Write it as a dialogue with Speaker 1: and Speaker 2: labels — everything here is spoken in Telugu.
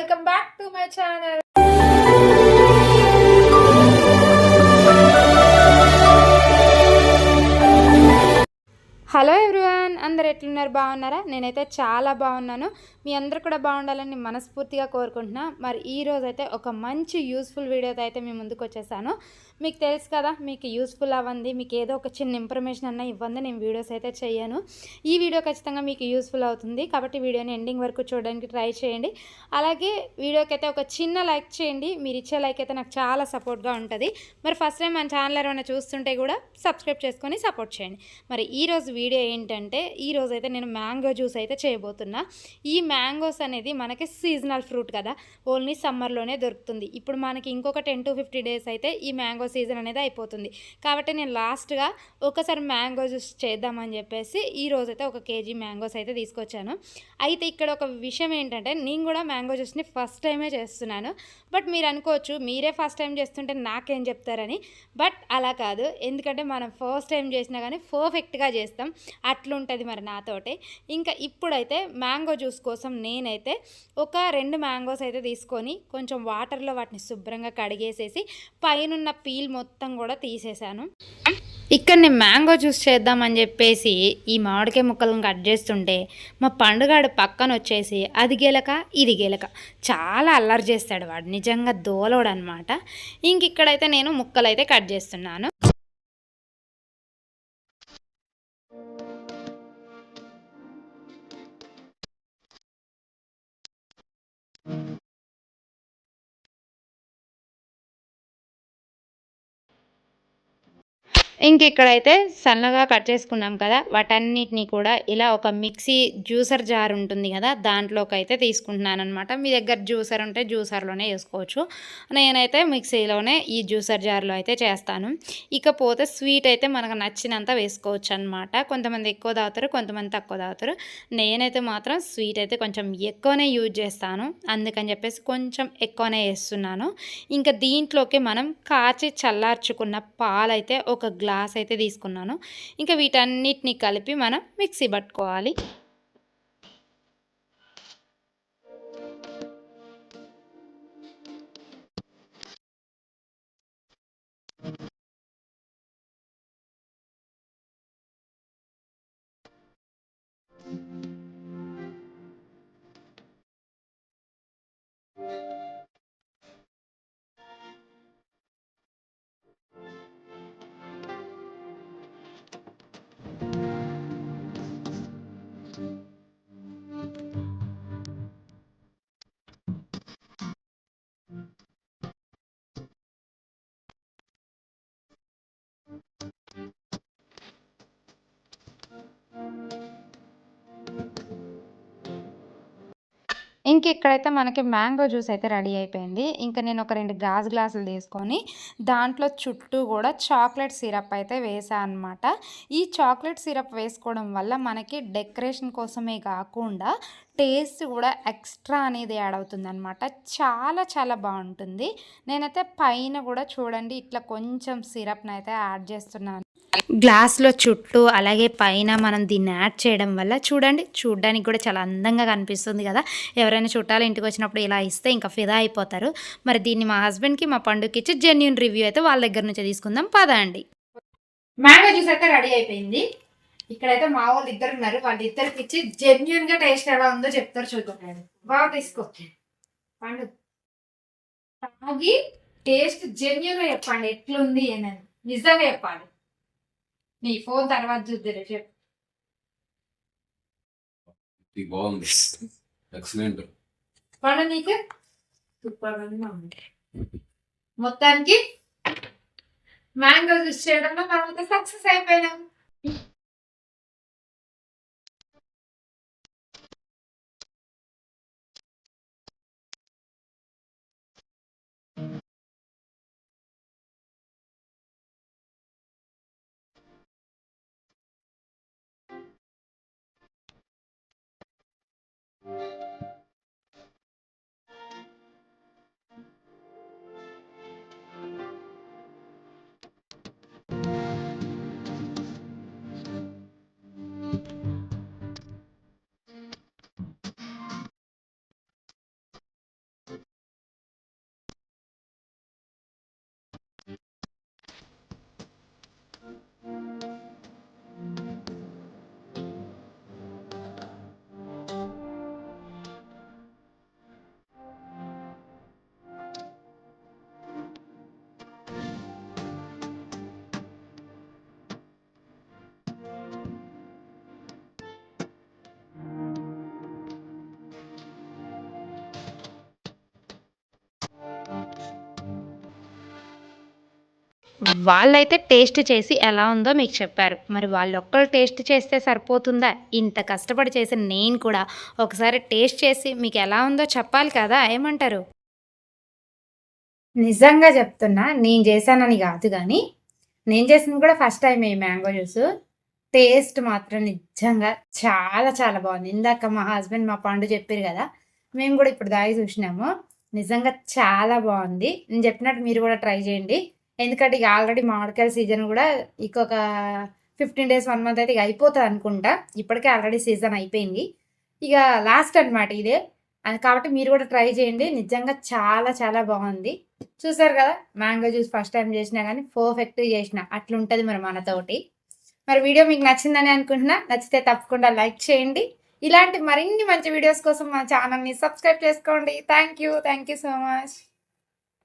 Speaker 1: Welcome back to my channel. Hello everyone అందరు ఎట్లున్నారు? బాగున్నారా? నేనైతే చాలా బాగున్నాను. మీ అందరు కూడా బాగుండాలని నేను మనస్ఫూర్తిగా కోరుకుంటున్నా. మరి ఈ ఒక మంచి యూస్ఫుల్ వీడియోతో అయితే మీ ముందుకు వచ్చేసాను. మీకు తెలుసు కదా మీకు యూస్ఫుల్ అవ్వండి మీకు ఏదో ఒక చిన్న ఇన్ఫర్మేషన్ అన్న ఇవ్వండి నేను వీడియోస్ అయితే చేయను. ఈ వీడియో ఖచ్చితంగా మీకు యూస్ఫుల్ అవుతుంది. కాబట్టి వీడియోని ఎండింగ్ వరకు చూడడానికి ట్రై చేయండి. అలాగే వీడియోకి అయితే ఒక చిన్న లైక్ చేయండి. మీరు ఇచ్చే లైక్ అయితే నాకు చాలా సపోర్ట్గా ఉంటుంది. మరి ఫస్ట్ టైం మన ఛానల్ ఏమైనా చూస్తుంటే కూడా సబ్స్క్రైబ్ చేసుకొని సపోర్ట్ చేయండి. మరి ఈరోజు వీడియో ఏంటంటే ఈ రోజు అయితే నేను మ్యాంగో జ్యూస్ అయితే చేయబోతున్నా. ఈ మ్యాంగోస్ అనేది మనకి సీజనల్ ఫ్రూట్ కదా. ఓన్లీ సమ్మర్లోనే దొరుకుతుంది. ఇప్పుడు మనకి ఇంకొక టెన్ టు ఫిఫ్టీ డేస్ అయితే ఈ మ్యాంగో సీజన్ అనేది అయిపోతుంది. కాబట్టి నేను లాస్ట్గా ఒకసారి మ్యాంగో జ్యూస్ చేద్దామని చెప్పేసి ఈ రోజైతే ఒక కేజీ మ్యాంగోస్ అయితే తీసుకొచ్చాను. అయితే ఇక్కడ ఒక విషయం ఏంటంటే నేను కూడా మ్యాంగో జ్యూస్ని ఫస్ట్ టైమే చేస్తున్నాను. బట్ మీరు అనుకోవచ్చు మీరే ఫస్ట్ టైం చేస్తుంటే నాకేం చెప్తారని. బట్ అలా కాదు. ఎందుకంటే మనం ఫస్ట్ టైం చేసినా కానీ పర్ఫెక్ట్గా చేస్తాం. అట్లుంటుంది మరి నాతోటే. ఇంకా ఇప్పుడైతే మ్యాంగో జ్యూస్ కోసం నేనైతే ఒక రెండు మ్యాంగోస్ అయితే తీసుకొని కొంచెం వాటర్లో వాటిని శుభ్రంగా కడిగేసేసి పైనున్న పీల్ మొత్తం కూడా తీసేసాను ఇక్కడ నేను మ్యాంగో జ్యూస్ చేద్దామని చెప్పేసి ఈ మామిడికాయ ముక్కలను కట్ చేస్తుంటే మా పండుగాడు పక్కన వచ్చేసి అది గెలక ఇది గెలక చాలా అల్లరి చేస్తాడు వాడు. నిజంగా దోలోడు అనమాట ఇంక ఇక్కడైతే నేను ముక్కలైతే కట్ చేస్తున్నాను. ఇంక ఇక్కడైతే సన్నగా కట్ చేసుకున్నాం కదా వాటన్నిటిని కూడా ఇలా ఒక మిక్సీ జ్యూసర్ జార్ ఉంటుంది కదా దాంట్లోకి అయితే తీసుకుంటున్నాను అనమాట మీ దగ్గర జ్యూసర్ ఉంటే జ్యూసర్లోనే వేసుకోవచ్చు. నేనైతే మిక్సీలోనే ఈ జ్యూసర్ జార్లో అయితే చేస్తాను. ఇకపోతే స్వీట్ అయితే మనకు నచ్చినంత వేసుకోవచ్చు అనమాట కొంతమంది ఎక్కువ తాగుతారు కొంతమంది తక్కువ తాగుతారు. నేనైతే మాత్రం స్వీట్ అయితే కొంచెం ఎక్కువనే యూజ్ చేస్తాను. అందుకని చెప్పేసి కొంచెం ఎక్కువనే వేస్తున్నాను. ఇంకా దీంట్లోకి మనం కాచి చల్లార్చుకున్న పాలైతే ఒక గ్లాస్ గ్లాస్ అయితే తీసుకున్నాను. ఇంకా వీటన్నిటిని కలిపి మనం మిక్సీ పట్టుకోవాలి. ఇంక ఇక్కడైతే మనకి మ్యాంగో జ్యూస్ అయితే రెడీ అయిపోయింది. ఇంకా నేను ఒక రెండు గాజు గ్లాసులు తీసుకొని దాంట్లో చుట్టూ కూడా చాక్లెట్ సిరప్ అయితే వేసాను అనమాట ఈ చాక్లెట్ సిరప్ వేసుకోవడం వల్ల మనకి డెకరేషన్ కోసమే కాకుండా టేస్ట్ కూడా ఎక్స్ట్రా అనేది యాడ్ అవుతుందన్నమాట. చాలా చాలా బాగుంటుంది. నేనైతే పైన కూడా చూడండి ఇట్లా కొంచెం సిరప్ని అయితే యాడ్ చేస్తున్నాను. గ్లాస్లో చుట్టూ అలాగే పైన మనం దీన్ని యాడ్ చేయడం వల్ల చూడండి చూడడానికి కూడా చాలా అందంగా కనిపిస్తుంది కదా. ఎవరైనా చుట్టాలు ఇంటికి వచ్చినప్పుడు ఇలా ఇస్తే ఇంకా ఫిదా అయిపోతారు. మరి దీన్ని మా హస్బెండ్కి మా పండుగకి ఇచ్చి జెన్యున్ రివ్యూ అయితే వాళ్ళ దగ్గర నుంచి తీసుకుందాం. పదా అండి. మ్యాంగో జ్యూస్ అయితే రెడీ అయిపోయింది. ఇక్కడైతే మా వాళ్ళు ఇద్దరు ఉన్నారు. వాళ్ళ ఇద్దరికి ఇచ్చి జెన్యున్గా టేస్ట్ ఎలా ఉందో చెప్తారు చూద్దాం. బాగా తీసుకో. పండు. తాగి టేస్ట్ జెన్యున్గా చెప్పండి. ఎట్లుంది అని నిజంగా చెప్పాలి. నీ ఫోన్ తర్వాత చూద్దరే చెప్పు.
Speaker 2: ఇది బాగుంది. ఎక్సలెంట్.
Speaker 1: పండు నీకు. సూపర్ ఉంది మొత్తానికి మ్యాంగో జ్యూస్ చేయడంలో మనమైతే సక్సెస్ అయిపోయినాం. వాళ్ళైతే టేస్ట్ చేసి ఎలా ఉందో మీకు చెప్పారు. మరి వాళ్ళు ఒక్కరు టేస్ట్ చేస్తే సరిపోతుందా? ఇంత కష్టపడి చేసిన నేను కూడా ఒకసారి టేస్ట్ చేసి మీకు ఎలా ఉందో చెప్పాలి కదా? ఏమంటారు? నిజంగా చెప్తున్నా నేను చేశానని కాదు కానీ నేను చేసింది కూడా ఫస్ట్ టైం ఈ మ్యాంగో జ్యూస్. టేస్ట్ మాత్రం నిజంగా చాలా చాలా బాగుంది. ఇందాక మా హస్బెండ్ మా పండు చెప్పారు కదా మేము కూడా ఇప్పుడు దాగి చూసినాము. నిజంగా చాలా బాగుంది. నేను చెప్పినట్టు మీరు కూడా ట్రై చేయండి. ఎందుకంటే ఇక ఆల్రెడీ మామిడికాయల సీజన్ కూడా ఇంకొక ఫిఫ్టీన్ డేస్ వన్ మంత్ అయితే ఇక అయిపోతుంది అనుకుంటా. ఇప్పటికే ఆల్రెడీ సీజన్ అయిపోయింది. ఇక లాస్ట్ అనమాట ఇదే. అది కాబట్టి మీరు కూడా ట్రై చేయండి. నిజంగా చాలా చాలా బాగుంది. చూసారు కదా మ్యాంగో జ్యూస్ ఫస్ట్ టైం చేసినా కానీ పర్ఫెక్ట్ చేసిన. అట్లుంటుంది మరి మనతోటి. మరి వీడియో మీకు నచ్చిందని అనుకుంటున్నా. నచ్చితే తప్పకుండా లైక్ చేయండి. ఇలాంటి మరిన్ని మంచి వీడియోస్ కోసం మా ఛానల్ని సబ్స్క్రైబ్ చేసుకోండి. Thank you thank you so much